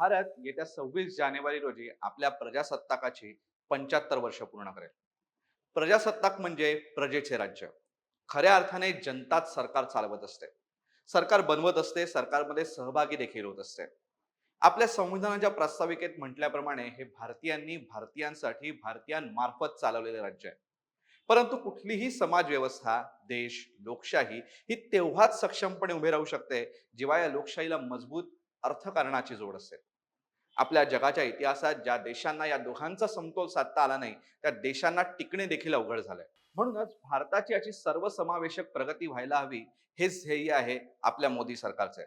भारत येत्या सव्वीस जानेवारी रोजी आपल्या प्रजासत्ताकाची पंच्याहत्तर वर्ष पूर्ण करेल. प्रजासत्ताक म्हणजे प्रजेचे राज्य. खऱ्या अर्थाने जनताच सरकार चालवत असते. सरकार बनवत असते सरकारमध्ये सहभागी देखील होत असते. आपल्या संविधानाच्या प्रास्ताविकेत म्हटल्याप्रमाणे हे भारतीयांनी भारतीयांसाठी भारतीयांमार्फत चालवलेले राज्य आहे. परंतु कुठलीही समाज व्यवस्था देश लोकशाही ही तेव्हाच सक्षमपणे उभे राहू शकते जेव्हा या लोकशाहीला मजबूत अर्थकारणाची जोड असेल आपल्या जगाच्या इतिहासात ज्या देशांना या दोघांचा समतोल साधता आला नाही त्या देशांना टिकणे देखील अवघड झालंय. म्हणूनच भारताची अशी सर्वसमावेशक प्रगती व्हायला हवी हेच ध्येय आहे आपल्या मोदी सरकारचे.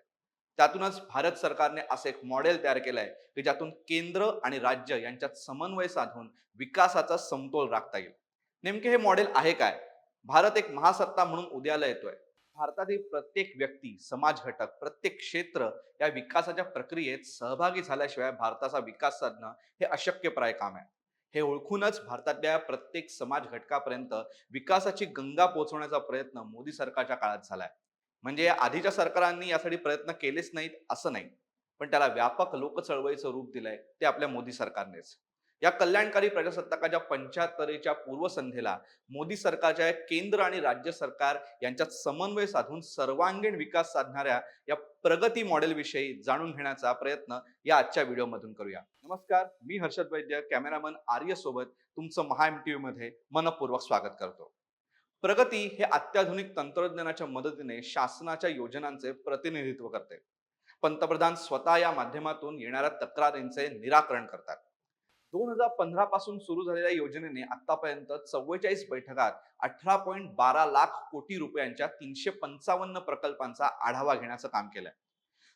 त्यातूनच भारत सरकारने असं एक मॉडेल तयार केलंय की ज्यातून केंद्र आणि राज्य यांच्यात समन्वय साधून विकासाचा समतोल राखता येईल. नेमके हे मॉडेल आहे काय? भारत एक महासत्ता म्हणून उद्याला येतोय. भारतातील प्रत्येक व्यक्ती समाज घटक प्रत्येक क्षेत्र या विकासाच्या प्रक्रियेत सहभागी झाल्याशिवाय भारताचा विकास साधणं हे अशक्यप्राय काम आहे. हे ओळखूनच भारतातल्या प्रत्येक समाज घटकापर्यंत विकासाची गंगा पोहोचवण्याचा प्रयत्न मोदी सरकारच्या काळात झालाय. म्हणजे आधीच्या सरकारांनी यासाठी प्रयत्न केलेच नाहीत असं नाही. पण त्याला व्यापक लोकचळवळीचं रूप दिलंय ते आपल्या मोदी सरकारनेच. या कल्याणकारी प्रजासत्ताकाच्या पंच्याहत्तरीच्या पूर्वसंध्येला मोदी सरकारच्या केंद्र आणि राज्य सरकार यांच्यात समन्वय साधून सर्वांगीण विकास साधणाऱ्या या प्रगती मॉडेल विषयी जाणून घेण्याचा प्रयत्न या आजच्या व्हिडिओमधून करूया. नमस्कार मी हर्षद वैद्य कॅमेरामन आर्य सोबत तुमचं महा एम टी मध्ये मनपूर्वक स्वागत करतो. प्रगती हे अत्याधुनिक तंत्रज्ञानाच्या मदतीने शासनाच्या योजनांचे प्रतिनिधित्व करते. पंतप्रधान स्वतः या माध्यमातून येणाऱ्या तक्रारींचे निराकरण करतात. दोन हजार पंधरा पासून सुरू झालेल्या योजनेने आतापर्यंत चव्वेचाळीस बैठकात अठरा पॉईंट बारा लाख कोटी रुपयांच्या तीनशे पंचावन्न प्रकल्पांचा आढावा घेण्याचं काम केलंय.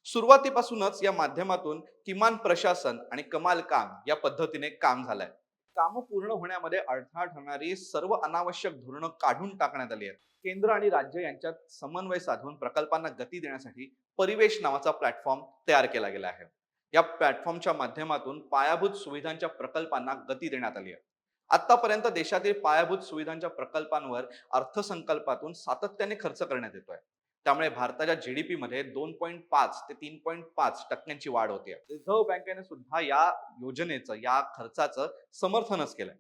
सुरुवातीपासूनच या माध्यमातून किमान प्रशासन आणि कमाल काम या पद्धतीने काम झालंय. कामं पूर्ण होण्यामध्ये अडथळा ठरणारी सर्व अनावश्यक धोरणं काढून टाकण्यात आली आहेत. केंद्र आणि राज्य यांच्यात समन्वय साधून प्रकल्पांना गती देण्यासाठी परिवेश नावाचा प्लॅटफॉर्म तयार केला गेला आहे. या प्लॅटफॉर्मच्या माध्यमातून पायाभूत सुविधांच्या प्रकल्पांना गती देण्यात आली आहे. आतापर्यंत देशातील पायाभूत सुविधांच्या प्रकल्पांवर अर्थसंकल्पातून सातत्याने खर्च करण्यात येतोय. त्यामुळे भारताच्या जीडीपी मध्ये दोन पॉईंट पाच ते तीन पॉईंट पाच टक्क्यांची वाढ होते रिझर्व्ह बँकेने सुद्धा या योजनेचं या खर्चाचं समर्थनच केलंय.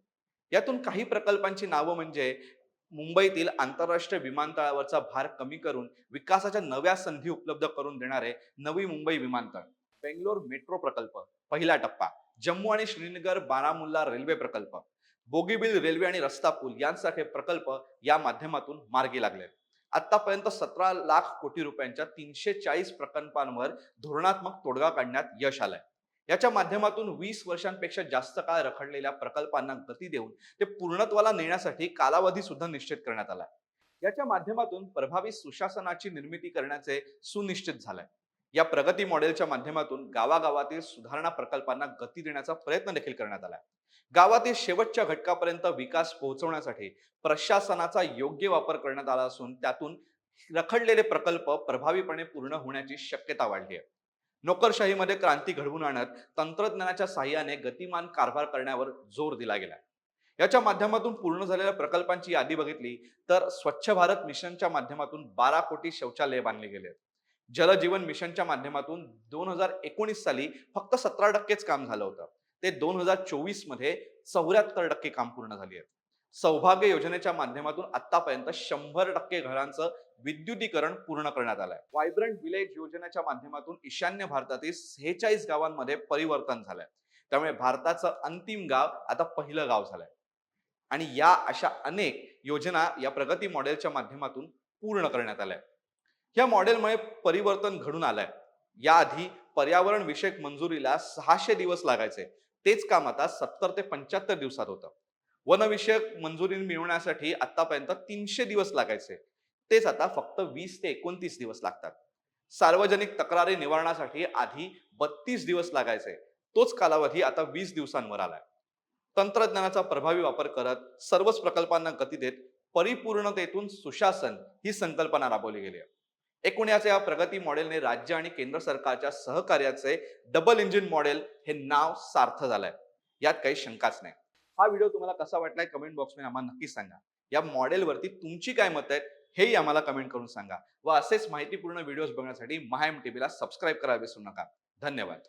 यातून काही प्रकल्पांची नावं म्हणजे मुंबईतील आंतरराष्ट्रीय विमानतळावरचा भार कमी करून विकासाच्या नव्या संधी उपलब्ध करून देणारे नवी मुंबई विमानतळ. बेंगलोर मेट्रो प्रकल्प पहिला टप्पा. जम्मू आणि श्रीनगर बारामुल्ला रेल्वे प्रकल्प. बोगीबिल रेल्वे आणि रस्ता पूल यांसारखे प्रकल्प या माध्यमातून मार्गी लागले. आतापर्यंत सतरा लाख कोटी रुपयांच्या तीनशे चाळीस प्रकल्पांवर धोरणात्मक तोडगा काढण्यात यश आलंय. याच्या माध्यमातून वीस वर्षांपेक्षा जास्त काळ रखडलेल्या प्रकल्पांना गती देऊन ते पूर्णत्वाला नेण्यासाठी कालावधी सुद्धा निश्चित करण्यात आलाय. याच्या माध्यमातून प्रभावी सुशासनाची निर्मिती करण्याचे सुनिश्चित झालंय. या प्रगती मॉडेलच्या माध्यमातून गावागावातील सुधारणा प्रकल्पांना गती देण्याचा प्रयत्न देखील करण्यात आला गावातील शेवटच्या घटकापर्यंत विकास पोहोचवण्यासाठी प्रशासनाचा योग्य वापर करण्यात आला असून त्यातून रखडलेले प्रकल्प प्रभावीपणे पूर्ण होण्याची शक्यता वाढली आहे. नोकरशाहीमध्ये क्रांती घडवून आणत तंत्रज्ञानाच्या सहाय्याने गतिमान कारभार करण्यावर जोर दिला गेला याच्या माध्यमातून पूर्ण झालेल्या प्रकल्पांची यादी बघितली तर स्वच्छ भारत मिशनच्या माध्यमातून बारा कोटी शौचालय बांधले गेले जल जीवन मिशनच्या माध्यमातून दोन हजार एकोणीस साली फक्त सतरा टक्केच काम झालं होतं. ते दोन हजार चोवीसमध्ये चौऱ्याहत्तर टक्के काम पूर्ण झाली आहे सौभाग्य योजनेच्या माध्यमातून आतापर्यंत शंभर टक्के घरांचं विद्युतीकरण पूर्ण करण्यात आलंय. व्हायब्रंट विलेज योजनेच्या माध्यमातून ईशान्य भारतातील सेहेचाळीस गावांमध्ये परिवर्तन झालंय. त्यामुळे भारताचं अंतिम गाव आता पहिलं गाव झालंय. आणि या अशा अनेक योजना या प्रगती मॉडेलच्या माध्यमातून पूर्ण करण्यात आल्या. या मॉडेलमुळे परिवर्तन घडून आलंय. याआधी पर्यावरण विषयक मंजुरीला सहाशे दिवस लागायचे. तेच काम आता सत्तर ते पंच्याहत्तर दिवसात होतं. वनविषयक मंजुरी मिळवण्यासाठी आतापर्यंत तीनशे दिवस लागायचे. तेच आता फक्त वीस ते एकोणतीस दिवस लागतात. सार्वजनिक तक्रारी निवारणासाठी आधी बत्तीस दिवस लागायचे. तोच कालावधी आता वीस दिवसांवर आलाय. तंत्रज्ञानाचा प्रभावी वापर करत सर्वच प्रकल्पांना गती देत परिपूर्णतेतून सुशासन ही संकल्पना राबवली गेली आहे. एकूण या प्रगती मॉडेलने राज्य आणि केंद्र सरकारच्या सहकार्याचे डबल इंजिन मॉडेल हे नाव सार्थ झालंय. यात काही शंकाच नाही. हा व्हिडिओ तुम्हाला कसा वाटलाय कमेंट बॉक्समध्ये आम्हाला नक्की सांगा. या मॉडेलवरती तुमची काय मत आहेत हेही आम्हाला कमेंट करून सांगा. व असेच माहितीपूर्ण व्हिडिओज बघण्यासाठी महाएम टीव्हीला सबस्क्राईब करायला विसरू नका. धन्यवाद.